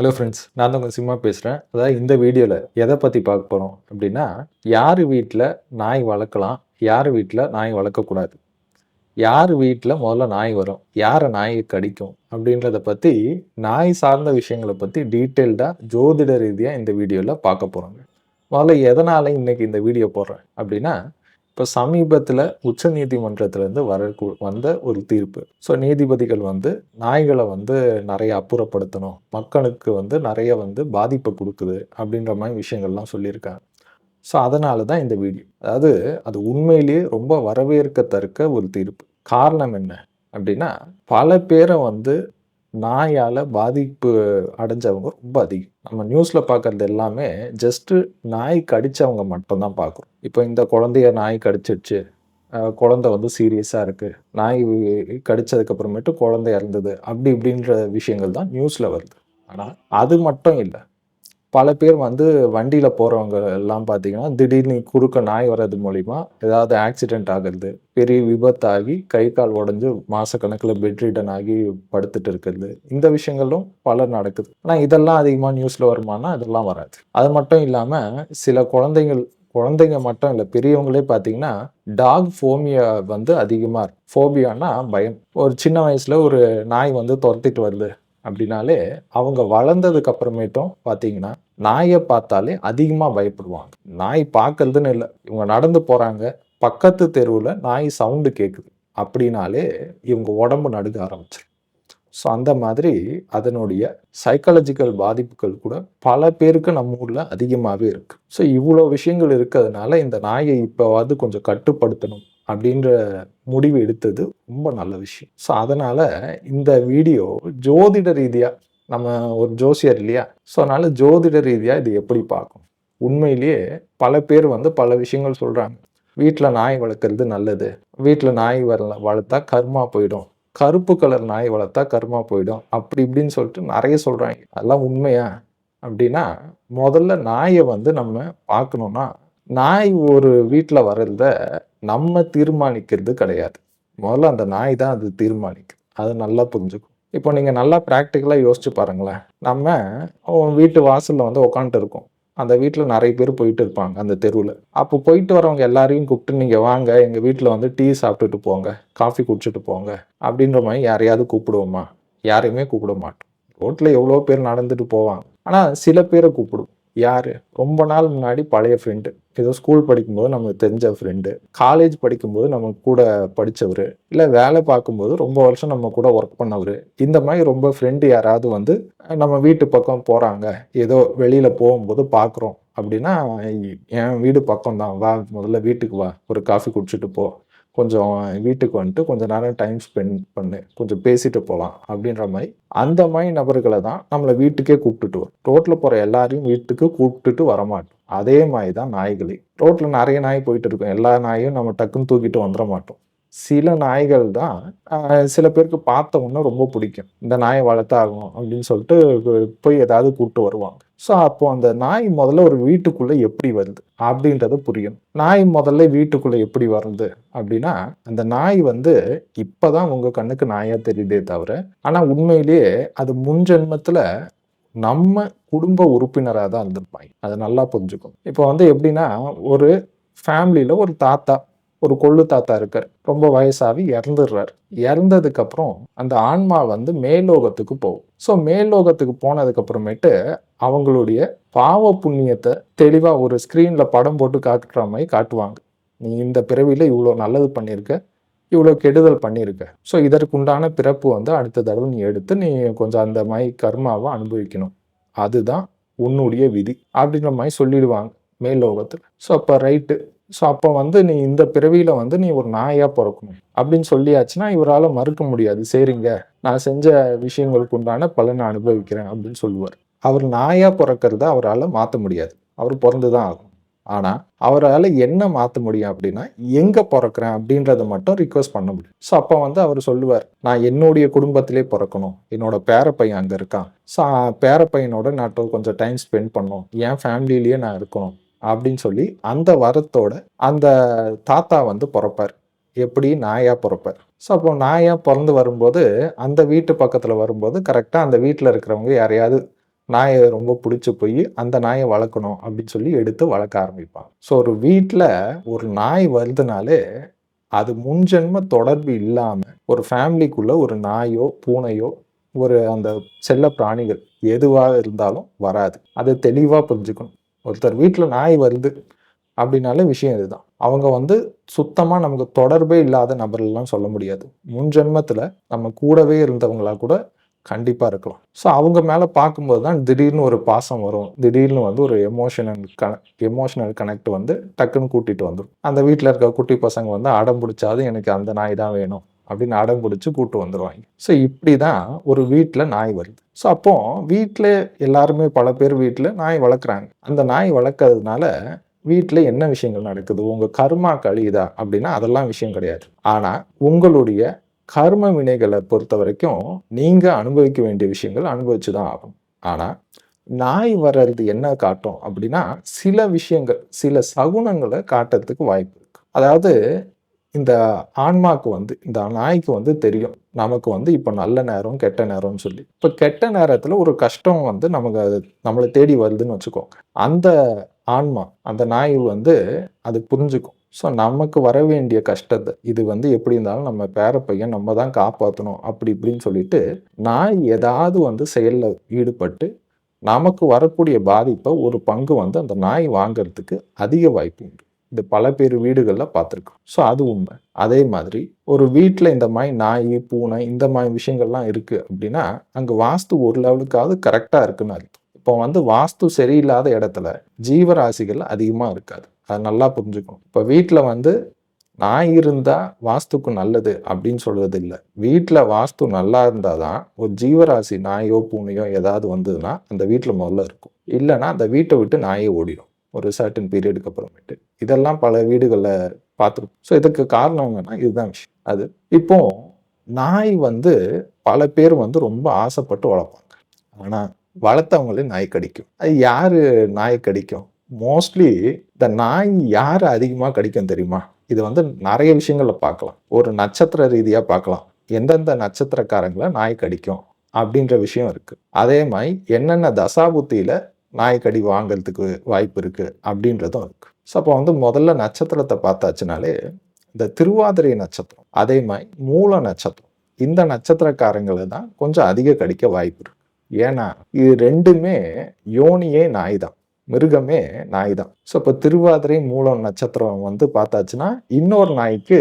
Hello friends நான் தான் உங்கள் சிம்மா பேசுகிறேன் அதாவது இந்த வீடியோவில் எதை பற்றி பார்க்க போகிறோம் அப்படின்னா யார் வீட்டில் நாய் வளர்க்கலாம் யார் வீட்டில் நாய் வளர்க்கக்கூடாது? யார் வீட்டில் முதல்ல நாய் வரும்? யாரை நாயை கடிக்கும்? அப்படின்றத பற்றி நாய் சார்ந்த விஷயங்களை பற்றி டீட்டெயில்டாக ஜோதிட ரீதியாக இந்த வீடியோவில் பார்க்க போகிறோங்க முதல்ல எதனால் இன்றைக்கி இந்த வீடியோ போடுறேன் அப்படின்னா இப்போ சமீபத்தில் உச்ச நீதிமன்றத்திலேருந்து வர வந்த ஒரு தீர்ப்பு. ஸோ நீதிபதிகள் வந்து நாய்களை வந்து நிறைய அப்புறப்படுத்தணும். மக்களுக்கு வந்து நிறைய வந்து பாதிப்பை கொடுக்குது அப்படின்ற மாதிரி விஷயங்கள்லாம் சொல்லியிருக்காங்க. ஸோ அதனால தான் இந்த வீடியோ. அதாவது அது உண்மையிலேயே ரொம்ப வரவேற்கத்தக்க ஒரு தீர்ப்பு. காரணம் என்ன அப்படின்னா பல பேரை வந்து நாயால் பாதிப்பு அடைஞ்சவங்க ரொம்ப அதிகம். நம்ம நியூஸில் பார்க்குறது எல்லாமே ஜஸ்ட்டு நாய் கடித்தவங்க மட்டும்தான் பார்க்குறோம் இப்போ இந்த குழந்தைய நாய் கடிச்சிடுச்சு குழந்தை வந்து சீரியஸாக இருக்குது நாய் கடிச்சதுக்கப்புறமேட்டு குழந்தை இறந்தது அப்படி இப்படின்ற விஷயங்கள் தான் நியூஸில் வருது. ஆனால் அது மட்டும் இல்லை பல பேர் வந்து வண்டியில் போகிறவங்க எல்லாம் பார்த்தீங்கன்னா திடீர்னு குறுக்க நாய் வர்றது மூலிமா ஏதாவது ஆக்சிடெண்ட் ஆகிறது பெரிய விபத்தாகி கை கால் உடஞ்சி மாதக்கணக்கில் பெட்ரிடன் ஆகி படுத்துட்டு இருக்கிறது. இந்த விஷயங்களும் பல நடக்குது. ஆனால் இதெல்லாம் அதிகமாக நியூஸில் வருமானா இதெல்லாம் வராது. அது மட்டும் இல்லாமல் சில குழந்தைகள் குழந்தைங்க மட்டும் இல்லை பெரியவங்களே பார்த்தீங்கன்னா டாக் ஃபோமியா வந்து அதிகமாக இருக்கும் ஃபோபியானா பயம். ஒரு சின்ன வயசில் ஒரு நாய் வந்து துரத்திட்டு வருது. அப்படின்னாலே அவங்க வளர்ந்ததுக்கு அப்புறமேட்டும் பார்த்தீங்கன்னா நாயை பார்த்தாலே அதிகமாக பயப்படுவாங்க. நாய் பார்க்கறதுன்னு இல்லை. இவங்க நடந்து போகிறாங்க பக்கத்து தெருவில் நாய் சவுண்டு கேட்குது அப்படின்னாலே இவங்க உடம்பு நடுக்க ஆரம்பிச்சிடும் ஸோ அந்த மாதிரி அதனுடைய சைக்காலஜிக்கல் பாதிப்புகள் கூட பல பேருக்கு நம்ம ஊரில் அதிகமாகவே இருக்குது ஸோ இவ்வளோ விஷயங்கள் இருக்கிறதுனால இந்த நாயை இப்போவாது கொஞ்சம் கட்டுப்படுத்தணும். அப்படின்ற முடிவு எடுத்தது ரொம்ப நல்ல விஷயம். ஸோ அதனால் இந்த வீடியோ ஜோதிட ரீதியாக நம்ம ஒரு ஜோசியர் இல்லையா? ஸோ அதனால் ஜோதிட ரீதியாக இது எப்படி பார்க்கும்? உண்மையிலேயே பல பேர் வந்து பல விஷயங்கள் சொல்கிறாங்க வீட்டில் நாய் வளர்க்குறது நல்லது. வீட்டில் நாய் வரல வளர்த்தா கர்மா போயிடும். கருப்பு கலர் நாய் வளர்த்தா கர்மா போயிடும். அப்படி இப்படின்னு சொல்லிட்டு நிறைய சொல்கிறாங்க அதெல்லாம் உண்மையா? அப்படின்னா முதல்ல நாயை வந்து நம்ம பார்க்கணுன்னா நாய் ஒரு வீட்டில் வர்றத நம்ம தீர்மானிக்கிறது கிடையாது. முதல்ல அந்த நாய் தான் அது தீர்மானிக்கும். அது நல்லா புரிஞ்சுக்கும். இப்போ நீங்கள் நல்லா ப்ராக்டிக்கலாக யோசிச்சு பாருங்களேன். நம்ம வீட்டு வாசலில் வந்து உட்காந்துட்டு இருக்கோம். அந்த வீட்டில் நிறைய பேர் போயிட்டு இருப்பாங்க அந்த தெருவில். அப்போ போயிட்டு வரவங்க எல்லாரையும் கூப்பிட்டு நீங்கள் வாங்க எங்கள் வீட்டில் வந்து டீ சாப்பிட்டுட்டு போங்க காஃபி குடிச்சிட்டு போங்க அப்படின்ற மாதிரி யாரையாவது கூப்பிடுவோமா? யாரையுமே கூப்பிட மாட்டோம். ரோட்டில் எவ்வளோ பேர் நடந்துட்டு போவாங்க. ஆனால் சில பேரை கூப்பிடுவோம். யார்? ரொம்ப நாள் முன்னாடி பழைய ஃப்ரெண்டு ஏதோ ஸ்கூல் படிக்கும்போது நமக்கு தெரிஞ்ச ஃப்ரெண்டு காலேஜ் படிக்கும்போது நம்ம கூட படித்தவர் இல்லை வேலை பார்க்கும்போது ரொம்ப வருஷம் நம்ம கூட ஒர்க் பண்ணவர். இந்த மாதிரி ரொம்ப ஃப்ரெண்டு யாராவது வந்து நம்ம வீட்டு பக்கம் போகிறாங்க ஏதோ வெளியில் போகும்போது பார்க்குறோம். அப்படின்னா என் வீடு பக்கம் தான் வா முதல்ல வீட்டுக்கு வா. ஒரு காஃபி குடிச்சிட்டு போ. கொஞ்சம் வீட்டுக்கு வந்துட்டு கொஞ்சம் நேரம் டைம் ஸ்பெண்ட் பண்ணு கொஞ்சம் பேசிட்டு போகலாம் அப்படின்ற மாதிரி அந்த மாதிரி நபர்களை தான் நம்மளை வீட்டுக்கே கூப்பிட்டுட்டு வரும். ரோட்டில் போகிற எல்லாரையும் வீட்டுக்கு கூப்பிட்டுட்டு வரமாட்டோம். அதே மாதிரி தான் நாய்களே ரோட்டில் நிறைய நாய் போயிட்டு இருக்கும். எல்லா நாயும் நம்ம டக்குன்னு தூக்கிட்டு வந்துட மாட்டோம். சில நாய்கள் தான் சில பேருக்கு பார்த்த உடனே ரொம்ப பிடிக்கும். இந்த நாயை வளர்த்தாகும் அப்படின்னு சொல்லிட்டு போய் ஏதாவது கூப்பிட்டு வருவாங்க. ஸோ அப்போ அந்த நாய் முதல்ல ஒரு வீட்டுக்குள்ளே எப்படி வருது அப்படின்றத புரியணும் நாய் முதல்ல வீட்டுக்குள்ளே எப்படி வருது அப்படின்னா அந்த நாய் வந்து இப்போதான் உங்கள் கண்ணுக்கு நாயாக தெரியுதே தவிர ஆனால் உண்மையிலேயே அது முன் ஜென்மத்தில் நம்ம குடும்ப உறுப்பினராக தான் இருந்திருப்பாங்க. அதை நல்லா புரிஞ்சுக்கும் இப்போ வந்து எப்படின்னா ஒரு ஃபேமிலியில் ஒரு தாத்தா ஒரு கொள்ளு தாத்தா இருக்கார். ரொம்ப வயசாகி இறந்துடுறாரு. இறந்ததுக்கப்புறம் அந்த ஆன்மா வந்து மேலோகத்துக்கு போகும். ஸோ மேலோகத்துக்கு போனதுக்கப்புறமேட்டு அவங்களுடைய பாவ புண்ணியத்தை தெளிவாக ஒரு ஸ்க்ரீனில் படம் போட்டு காட்டுற மாதிரி காட்டுவாங்க. நீ இந்த பிறவியில் இவ்வளோ நல்லது பண்ணியிருக்க இவ்வளோ கெடுதல் பண்ணியிருக்க. ஸோ இதற்குண்டான பிறப்பு வந்து அடுத்த தடவை நீ எடுத்து நீ கொஞ்சம் அந்த மாதிரி கர்மாவை அனுபவிக்கணும். அதுதான் உன்னுடைய விதி அப்படின்ற மாதிரி சொல்லிடுவாங்க மேல்லோகத்தில் ஸோ அப்போ ரைட்டு ஸோ அப்போ வந்து நீ இந்த பிறவியில் வந்து நீ ஒரு நாயாக பிறக்கணும். அப்படின்னு சொல்லியாச்சுன்னா இவரால் மறுக்க முடியாது. சரிங்க நான் செஞ்ச விஷயங்களுக்கு உண்டான பலனை அனுபவிக்கிறேன் அப்படின்னு சொல்லுவார். அவர் நாயாக பிறக்கிறத அவரால் மாற்ற முடியாது. அவர் பிறந்து தான் ஆகும் ஆனால் அவரால் என்ன மாற்ற முடியும் அப்படின்னா எங்கே பிறக்கிறேன் அப்படின்றத மட்டும் ரிக்வஸ்ட் பண்ண முடியும். ஸோ அப்போ வந்து அவர் சொல்லுவார் நான் என்னுடைய குடும்பத்திலே பிறக்கணும். என்னோட பேரப்பையன் அங்கே இருக்கான். ஸோ பேரப்பையனோட நான் கொஞ்சம் டைம் ஸ்பெண்ட் பண்ணும் என் ஃபேமிலியிலேயே நான் இருக்கணும். அப்படின்னு சொல்லி அந்த வரத்தோட அந்த தாத்தா வந்து பிறப்பார். எப்படி? நாயாக பிறப்பார். ஸோ அப்போ நாயாக பிறந்து வரும்போது அந்த வீட்டு பக்கத்தில் வரும்போது கரெக்டாக அந்த வீட்டில் இருக்கிறவங்க யாரையாவது நாயை ரொம்ப பிடிச்சி போய் அந்த நாயை வளர்க்கணும் அப்படின்னு சொல்லி எடுத்து வளர்க்க ஆரம்பிப்பாங்க. ஸோ ஒரு வீட்டில் ஒரு நாய் வருதுனாலே அது முன்ஜென்ம தொடர்பு இல்லாமல் ஒரு ஃபேமிலிக்குள்ளே ஒரு நாயோ பூனையோ ஒரு அந்த செல்ல பிராணிகள் எதுவாக இருந்தாலும் வராது. அதை தெளிவாக புரிஞ்சுக்கணும். ஒருத்தர் வீட்டில் நாய் வருது அப்படின்னாலே விஷயம் இதுதான். அவங்க வந்து சுத்தமாக நமக்கு தொடர்பே இல்லாத நபர்கள்லாம் சொல்ல முடியாது. முன் ஜென்மத்தில் நம்ம கூடவே இருந்தவங்களா கூட கண்டிப்பாக இருக்கலாம். ஸோ அவங்க மேலே பார்க்கும்போது தான் திடீர்னு ஒரு பாசம் வரும். திடீர்னு வந்து ஒரு எமோஷனல் கன எமோஷனல் கனெக்ட் வந்து டக்குன்னு கூட்டிகிட்டு வந்துடும் அந்த வீட்டில் இருக்க குட்டி பசங்க வந்து அடம் பிடிச்சாது எனக்கு அந்த நாய் தான் வேணும். அப்படின்னு அடம் பிடிச்சி கூட்டு வந்துடுவாங்க ஸோ இப்படி தான் ஒரு வீட்டில் நாய் வருது. ஸோ அப்போ வீட்டில் எல்லாருமே பல பேர் வீட்டில் நாய் வளர்க்குறாங்க. அந்த நாய் வளர்க்கறதுனால வீட்டில் என்ன விஷயங்கள் நடக்குது? உங்கள் கர்மா கழியுதா அப்படின்னா அதெல்லாம் விஷயம் கிடையாது. ஆனால் உங்களுடைய கர்ம வினைகளை பொறுத்த வரைக்கும் நீங்கள் அனுபவிக்க வேண்டிய விஷயங்கள் அனுபவிச்சு தான் ஆகும் ஆனால் நாய் வர்றது என்ன காட்டும் அப்படின்னா சில விஷயங்கள் சில சகுனங்களை காட்டுறதுக்கு வாய்ப்பு இருக்கு. அதாவது இந்த ஆன்மாக்கு வந்து இந்த நாய்க்கு வந்து தெரியும். நமக்கு வந்து இப்போ நல்ல நேரம் கெட்ட நேரம்னு சொல்லி. இப்போ கெட்ட நேரத்தில் ஒரு கஷ்டம் வந்து நமக்கு அது நம்மளை தேடி வருதுன்னு வச்சுக்கோங்க அந்த ஆன்மா அந்த நாய் வந்து அது புரிஞ்சுக்கும். ஸோ நமக்கு வர வேண்டிய கஷ்டத்தை இது வந்து எப்படி இருந்தாலும் நம்ம பேர பையன் நம்ம தான் காப்பாற்றணும் அப்படி இப்படின்னு சொல்லிட்டு நாய் ஏதாவது வந்து செயலில் ஈடுபட்டு நமக்கு வரக்கூடிய பாதிப்பை ஒரு பங்கு வந்து அந்த நாய் வாங்கிறதுக்கு அதிக வாய்ப்பு உண்டு. இது பல பேர் வீடுகளில் பார்த்துருக்கோம். ஸோ அது உண்மை. அதே மாதிரி ஒரு வீட்டில் இந்த மாதிரி நாய் பூனை இந்த மாதிரி விஷயங்கள்லாம் இருக்குது அப்படின்னா அங்கே வாஸ்து ஒரு லெவலுக்காவது கரெக்டாக இருக்குன்னு அர்த்தம். இப்போ வந்து வாஸ்து சரியில்லாத இடத்துல ஜீவராசிகள் அதிகமாக இருக்காது. அதை நல்லா புரிஞ்சுக்கணும். இப்போ வீட்டில் வந்து நாய் இருந்தால் வாஸ்துக்கு நல்லது அப்படின்னு சொல்கிறது இல்லை வீட்டில் வாஸ்து நல்லா இருந்தால் தான் ஒரு ஜீவராசி நாயோ பூனையோ ஏதாவது வந்ததுன்னா அந்த வீட்டில் முதல்ல இருக்கும். இல்லைன்னா அந்த வீட்டை விட்டு நாயே ஓடிடும் ஒரு சர்டன் பீரியடுக்கு அப்புறமேட்டு. இதெல்லாம் பல வீடுகளில் பார்த்துருக்கோம் ஸோ இதுக்கு காரணம் என்னன்னா இதுதான் விஷயம். அது இப்போ நாய் வந்து பல பேர் வந்து ரொம்ப ஆசைப்பட்டு வளர்ப்பாங்க. ஆனால் வளர்த்தவங்களே நாய் கடிக்கும். அது யார் நாய் கடிக்கும்? மோஸ்ட்லி இந்த நாய் யார் அதிகமாக கடிக்கும் தெரியுமா? இது வந்து நிறைய விஷயங்களில் பார்க்கலாம். ஒரு நட்சத்திர ரீதியாக பார்க்கலாம். எந்தெந்த நட்சத்திரக்காரங்களை நாய் கடிக்கும் அப்படின்ற விஷயம் இருக்குது அதே மாதிரி என்னென்ன தசாபுத்தியில் நாய் கடி வாங்குறதுக்கு வாய்ப்பு இருக்குது அப்படின்றதும் இருக்குது ஸோ அப்போ வந்து முதல்ல நட்சத்திரத்தை பார்த்தாச்சுனாலே இந்த திருவாதிரை நட்சத்திரம் அதே மாதிரி மூல நட்சத்திரம் இந்த நட்சத்திரக்காரங்களை தான் கொஞ்சம் அதிக கடிக்க வாய்ப்பு இருக்கு. ஏன்னா இது ரெண்டுமே யோனியே நாய் தான் மிருகமே நாய் தான் ஸோ இப்போ திருவாதிரை மூலம் நட்சத்திரம் வந்து பார்த்தாச்சுன்னா இன்னொரு நாய்க்கு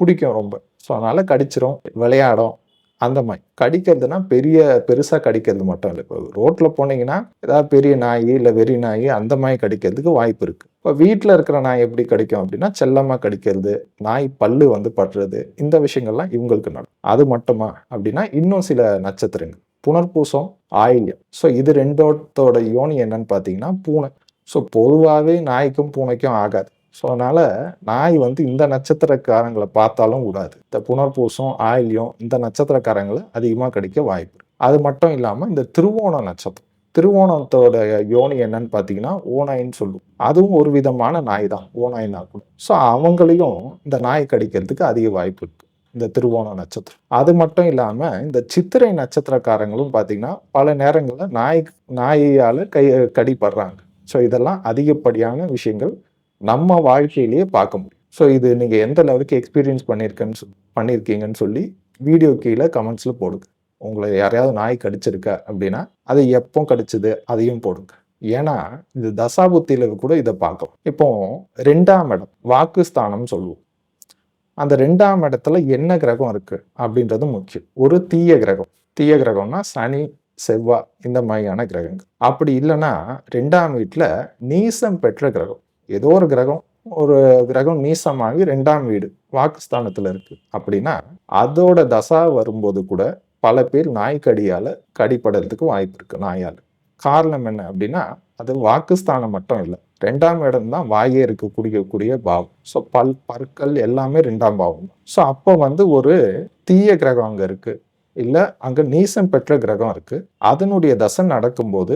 பிடிக்கும் ரொம்ப. ஸோ அதனால் கடிச்சிரும் விளையாடும் அந்த மாதிரி. கடிக்கிறதுனா பெரிய பெருசாக கடிக்கிறது மட்டும் இல்லை. இப்போ ரோட்டில் போனீங்கன்னா ஏதாவது பெரிய நாய் இல்லை வெறி நாய் அந்த மாதிரி கடிக்கிறதுக்கு வாய்ப்பு இருக்குது இப்போ வீட்டில் இருக்கிற நாய் எப்படி கடிக்கும் அப்படின்னா செல்லமாக கடிக்கிறது நாய் பல்லு வந்து படுறது இந்த விஷயங்கள்லாம் இவங்களுக்கு நடக்கும் அது மட்டுமா அப்படின்னா இன்னும் சில நட்சத்திரங்கள். புனர்பூசம் ஆயில்யம். ஸோ இது ரெண்டோத்தோட யோனி என்னன்னு பார்த்தீங்கன்னா பூனை. ஸோ பொதுவாகவே நாய்க்கும் பூனைக்கும் ஆகாது. ஸோ அதனால் நாய் வந்து இந்த நட்சத்திரக்காரங்களை பார்த்தாலும் கூடாது இந்த புனர்பூசம் ஆயில்யம் இந்த நட்சத்திரக்காரங்களை அதிகமாக கிடைக்க வாய்ப்பு அது மட்டும் இல்லாமல் இந்த திருவோண நட்சத்திரம். திருவோணத்தோட யோனி என்னன்னு பார்த்தீங்கன்னா ஓநாயின்னு சொல்லுவோம். அதுவும் ஒரு விதமான நாய் தான் ஓநாயின்னா கூட. ஸோ அவங்களையும் இந்த நாய் கடிக்கிறதுக்கு அதிக வாய்ப்பு இருக்குது இந்த திருவோண நட்சத்திரம். அது மட்டும் இல்லாமல் இந்த சித்திரை நட்சத்திரக்காரங்களும் பார்த்தீங்கன்னா பல நேரங்களில் நாய் நாயால் கை கடிப்படுறாங்க ஸோ இதெல்லாம் அதிகப்படியான விஷயங்கள் நம்ம வாழ்க்கையிலேயே பார்க்க முடியும். ஸோ இது நீங்கள் எந்த லெவலுக்கு எக்ஸ்பீரியன்ஸ் பண்ணியிருக்கேன்னு சொல் பண்ணியிருக்கீங்கன்னு சொல்லி வீடியோ கீழே கமெண்ட்ஸில் போடுங்க. உங்களை யாரையாவது நாய் கடிச்சிருக்க அப்படின்னா அது எப்போ கடிச்சது அதையும் போடுங்க. ஏன்னா இது தசாபுத்தியில கூட இதை பார்க்கலாம் இப்போ ரெண்டாம் இடம் வாக்குஸ்தானம் சொல்லுவோம். அந்த ரெண்டாம் இடத்துல என்ன கிரகம் இருக்கு அப்படின்றது முக்கியம். ஒரு தீய கிரகம். தீய கிரகம்னா சனி செவ்வாய் இந்த மாதிரியான கிரகங்கள். அப்படி இல்லைன்னா ரெண்டாம் வீட்டில் நீசம் பெற்ற கிரகம். ஏதோ ஒரு கிரகம் ஒரு கிரகம் நீசமாகி ரெண்டாம் வீடு வாக்குஸ்தானத்தில் இருக்கு. அப்படின்னா அதோட தசா வரும்போது கூட பல பேர் நாய்க்கடியால் கடிப்படுறதுக்கு வாய்ப்பு இருக்குது நாயால். காரணம் என்ன அப்படின்னா அது வாக்குஸ்தானம் மட்டும் இல்லை. ரெண்டாம் இடம் தான் வாயே இருக்கக்கூடியக்கூடிய பாவம். ஸோ பல் பற்கள் எல்லாமே ரெண்டாம் பாவம். ஸோ அப்போ வந்து ஒரு தீய கிரகம் அங்கே இருக்குது இல்லை அங்கே நீசம் பெற்ற கிரகம் இருக்குது அதனுடைய தசை நடக்கும்போது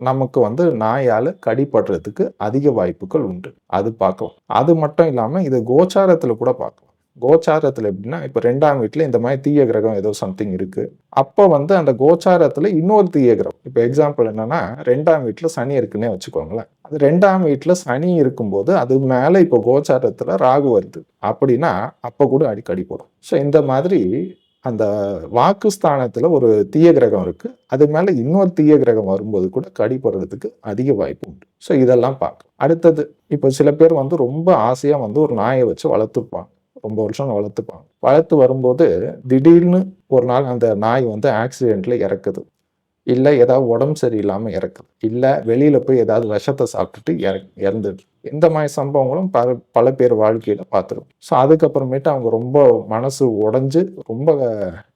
நமக்கு வந்து நாயால் கடிப்படுறதுக்கு அதிக வாய்ப்புகள் உண்டு. அது பார்க்கலாம். அது மட்டும் இல்லாமல் இது கோச்சாரத்தில் கூட பார்க்கலாம். கோச்சாரத்தில் எப்படின்னா இப்போ ரெண்டாம் வீட்டில் இந்த மாதிரி தீய கிரகம் ஏதோ சம்திங் இருக்குது அப்போ வந்து அந்த கோச்சாரத்தில் இன்னொரு தீய கிரகம். இப்போ எக்ஸாம்பிள் என்னென்னா ரெண்டாம் வீட்டில் சனி இருக்குன்னே வச்சுக்கோங்களேன். அது ரெண்டாம் வீட்டில் சனி இருக்கும்போது அது மேலே இப்போ கோச்சாரத்தில் ராகு வருது. அப்படின்னா அப்போ கூட அடிக்கடி போடும் ஸோ இந்த மாதிரி அந்த வாக்குஸ்தானத்தில் ஒரு தீய கிரகம் இருக்குது அது மேலே இன்னொரு தீய கிரகம் வரும்போது கூட கடிபடுறதுக்கு அதிக வாய்ப்பு உண்டு. ஸோ இதெல்லாம் பார்க்கலாம். அடுத்தது இப்போ சில பேர் வந்து ரொம்ப ஆசையாக வந்து ஒரு நாயை வச்சு வளர்த்துப்பாங்க. ரொம்ப வருஷம் வளர்த்துப்பாங்க. வளர்த்து வரும்போது திடீர்னு ஒரு நாள் அந்த நாய் வந்து ஆக்சிடெண்ட்டில் இறக்குது. இல்லை ஏதாவது உடம்பு சரியில்லாமல் இறக்குது. இல்லை வெளியில் போய் ஏதாவது விஷத்தை சாப்பிட்டுட்டு இற இறந்துடு இந்த மாதிரி சம்பவங்களும் பல பல பேர் வாழ்க்கையில் பார்த்துருவோம் ஸோ அதுக்கப்புறமேட்டு அவங்க ரொம்ப மனசு உடஞ்சி ரொம்ப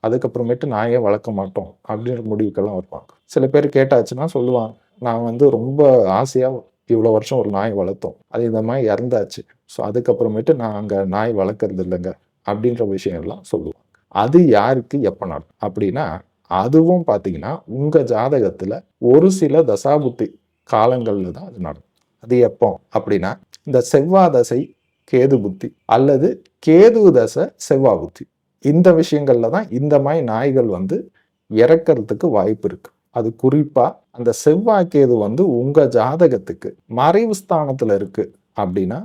அதுக்கப்புறமேட்டு நாயே வளர்க்க மாட்டோம்? அப்படின்ற முடிவுக்கெல்லாம் வருவாங்க. சில பேர் கேட்டாச்சுன்னா சொல்லுவாங்க நான் வந்து ரொம்ப ஆசையாக இவ்வளோ வருஷம் ஒரு நாய் வளர்த்தோம். அது இந்த மாதிரி இறந்தாச்சு. ஸோ அதுக்கப்புறமேட்டு நான் அங்கே நாய் வளர்க்குறது இல்லைங்க. அப்படின்ற விஷயம்லாம் சொல்லுவாங்க. அது யாருக்கு எப்போ நடக்கும்? அப்படின்னா அதுவும் பார்த்தீங்கன்னா உங்கள் ஜாதகத்தில் ஒரு சில தசாபுத்தி காலங்களில் தான் அது நடக்கும். அது எப்போ? அப்படின்னா இந்த செவ்வாய் தசை கேது புத்தி அல்லது கேது தசை செவ்வாய் புத்தி. இந்த விஷயங்கள்ல தான் இந்த மாதிரி நாய்கள் வந்து இறக்கிறதுக்கு வாய்ப்பு இருக்கு. அது குறிப்பா அந்த செவ்வாய் கேது வந்து உங்க ஜாதகத்துக்கு மறைவு ஸ்தானத்துல இருக்கு அப்படின்னா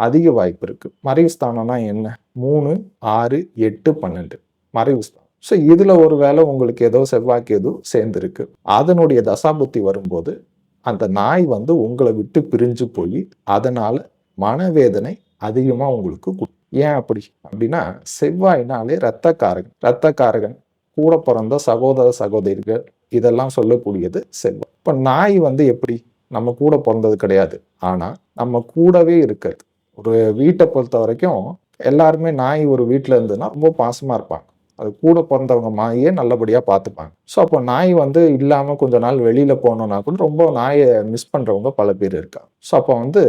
அதிக வாய்ப்பு இருக்கு. மறைவு ஸ்தானம்னா என்ன? மூணு ஆறு எட்டு பன்னெண்டு. மறைவு ஸ்தானம். ஸோ இதில் ஒரு வேளை உங்களுக்கு ஏதோ செவ்வாய் கேது சேர்ந்துருக்கு. அதனுடைய தசாபுத்தி வரும்போது அந்த நாய் வந்து உங்களை விட்டு பிரிஞ்சு போய் அதனால் மனவேதனை அதிகமாக உங்களுக்கு ஏன் அப்படி? அப்படின்னா செவ்வாய்னாலே ரத்தக்காரகன் ரத்தக்காரகன் கூட பிறந்த சகோதர சகோதரிகள் இதெல்லாம் சொல்லக்கூடியது செவ்வாய். இப்போ நாய் வந்து எப்படி? நம்ம கூட பிறந்தது கிடையாது. ஆனால் நம்ம கூடவே இருக்கிறது. ஒரு வீட்டை பொறுத்த வரைக்கும் எல்லாருமே நாய் ஒரு வீட்டில் இருந்ததுன்னா ரொம்ப பாசமாக இருப்பாங்க. அது கூட பிறந்தவங்க மாயே நல்லபடியாக பார்த்துப்பாங்க. ஸோ அப்போ நாய் வந்து இல்லாமல் கொஞ்ச நாள் வெளியில் போனோம்னா கூட ரொம்ப நாயை மிஸ் பண்ணுறவங்க பல பேர் இருக்காங்க. ஸோ அப்போ வந்து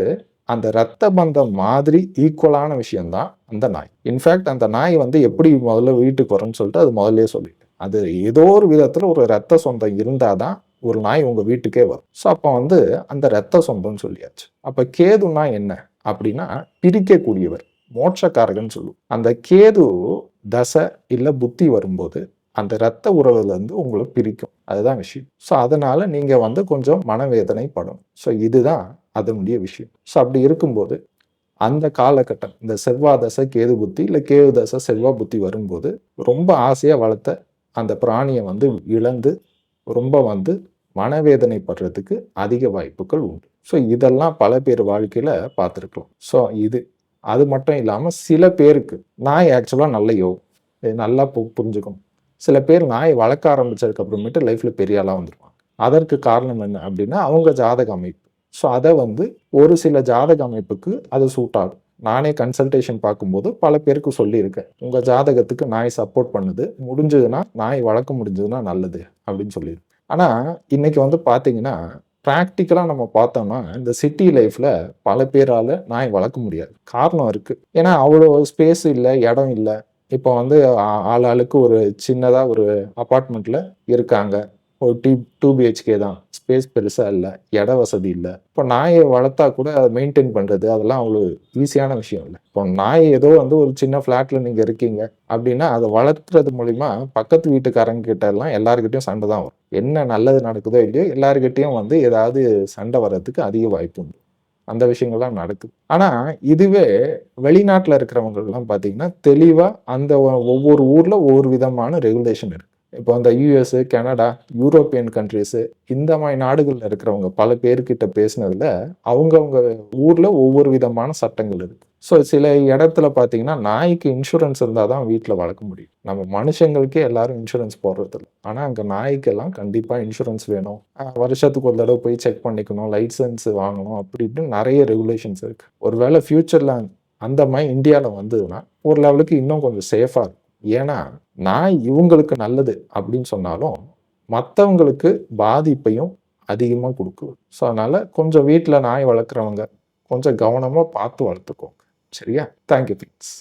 அந்த ரத்த பந்தம் மாதிரி ஈக்குவலான விஷயம்தான் அந்த நாய். இன்ஃபேக்ட் அந்த நாய் வந்து எப்படி முதல்ல வீட்டுக்கு வரும்னு சொல்லிட்டு அது முதல்ல சொல்லிட்டு அது ஏதோ ஒரு விதத்தில் ஒரு ரத்த சொந்தம் இருந்தால் தான் ஒரு நாய் உங்கள் வீட்டுக்கே வரும். ஸோ அப்போ வந்து அந்த ரத்த சொந்தம்னு சொல்லியாச்சு. அப்போ கேதுனா என்ன? அப்படின்னா பிரிக்கக்கூடியவர் மோட்சக்காரகன் சொல்லுவோம். அந்த கேது தசை இல்லை புத்தி வரும்போது அந்த இரத்த உறவுலேருந்து உங்களை பிரிக்கும். அதுதான் விஷயம். ஸோ அதனால் நீங்கள் வந்து கொஞ்சம் மனவேதனைப்படும். ஸோ இதுதான் அதனுடைய விஷயம். ஸோ அப்படி இருக்கும்போது அந்த காலகட்டம் இந்த செவ்வா தசை கேது புத்தி இல்லை கேது தசை செவ்வா புத்தி வரும்போது ரொம்ப ஆசையாக வளர்த்த அந்த பிராணியை வந்து இழந்து ரொம்ப வந்து மனவேதனை படுறதுக்கு அதிக வாய்ப்புகள் உண்டு. ஸோ இதெல்லாம் பல பேர் வாழ்க்கையில் பார்த்துருக்கலாம். ஸோ இது அது மட்டும் இல்லாமல் சில பேருக்கு நாய் ஆக்சுவலாக நல்ல யோகம். இது நல்லா பு- புரிஞ்சுக்கணும். சில பேர் நாய் வளர்க்க ஆரம்பிச்சதுக்கு அப்புறமேட்டு லைஃப்பில் பெரிய ஆளாக வந்துருவாங்க. அதற்கு காரணம் என்ன அப்படின்னா அவங்க ஜாதக அமைப்பு. ஸோ அதை வந்து ஒரு சில ஜாதக அமைப்புக்கு அது சூட் ஆகும். நானே கன்சல்டேஷன் பார்க்கும்போது பல பேருக்கு சொல்லியிருக்கேன். உங்கள் ஜாதகத்துக்கு நாய் சப்போர்ட் பண்ணுது. முடிஞ்சதுன்னா நாய் வளர்க்க முடிஞ்சதுன்னா நல்லது அப்படின்னு சொல்லியிருக்கேன். ஆனால் இன்னைக்கு வந்து பார்த்தீங்கன்னா ப்ராக்டிக்கலாக நம்ம பார்த்தோம்னா இந்த சிட்டி லைஃப்பில் பல பேரால் நாய் வளர்க்க முடியாது. காரணம் இருக்குது ஏன்னா அவ்வளோ ஸ்பேஸ் இல்லை இடம் இல்லை. இப்போ வந்து ஆள் ஆளுக்கு ஒரு சின்னதாக ஒரு அப்பார்ட்மெண்ட்டில் இருக்காங்க. ஒரு டூ டூ பிஹெச்கே தான். ஸ்பேஸ் பெருசாக இல்லை. இட வசதி இல்லை. இப்போ நாயை வளர்த்தா கூட அதை மெயின்டைன் பண்ணுறது அதெல்லாம் அவ்வளோ ஈஸியான விஷயம் இல்லை. இப்போ நாய் ஏதோ வந்து ஒரு சின்ன ஃப்ளாட்டில் நீங்கள் இருக்கீங்க அப்படின்னா அதை வளர்த்துறது மூலிமா பக்கத்து வீட்டுக்காரங்க கிட்ட எல்லாம் எல்லாருக்கிட்டையும் சண்டை தான் வரும். என்ன நல்லது நடக்குதோ இல்லையோ எல்லாருக்கிட்டையும் வந்து ஏதாவது சண்டை வர்றதுக்கு அதிக வாய்ப்பு உண்டு. அந்த விஷயங்கள்லாம் நடக்குது. ஆனால் இதுவே வெளிநாட்டில் இருக்கிறவங்கெல்லாம் பார்த்தீங்கன்னா தெளிவாக அந்த ஒவ்வொரு ஊரில் ஒவ்வொரு விதமான ரெகுலேஷன் இருக்குது இப்போ அந்த யூஎஸ்ஸு கனடா யூரோப்பியன் கண்ட்ரிஸு இந்த மாதிரி நாடுகளில் இருக்கிறவங்க பல பேர்கிட்ட பேசினதில் அவங்கவுங்க ஊரில் ஒவ்வொரு விதமான சட்டங்கள் இருக்குது ஸோ சில இடத்துல பார்த்தீங்கன்னா நாய்க்கு இன்சூரன்ஸ் இருந்தால் தான் வீட்டில் வளர்க்க முடியும். நம்ம மனுஷங்களுக்கே எல்லாரும் இன்சூரன்ஸ் போடுறதில்ல. ஆனால் அங்கே நாய்க்கெல்லாம் கண்டிப்பாக இன்சூரன்ஸ் வேணும். வருஷத்துக்கு ஒரு தடவை போய் செக் பண்ணிக்கணும் லைசன்ஸ் வாங்கணும் அப்படி இப்படின்னு நிறைய ரெகுலேஷன்ஸ் இருக்குது ஒருவேளை ஃப்யூச்சரில் அந்த மாதிரி இந்தியாவில் வந்ததுன்னா ஒரு லெவலுக்கு இன்னும் கொஞ்சம் சேஃபாக இருக்கும். ஏன்னா நாய் இவங்களுக்கு நல்லது அப்படின்னு சொன்னாலும் மற்றவங்களுக்கு பாதிப்பையும் அதிகமாக கொடுக்கும். ஸோ அதனால் கொஞ்சம் வீட்டில் நாய் வளர்க்குறவங்க கொஞ்சம் கவனமாக பார்த்து வளர்த்துக்கோங்க. சரியா? Thank you friends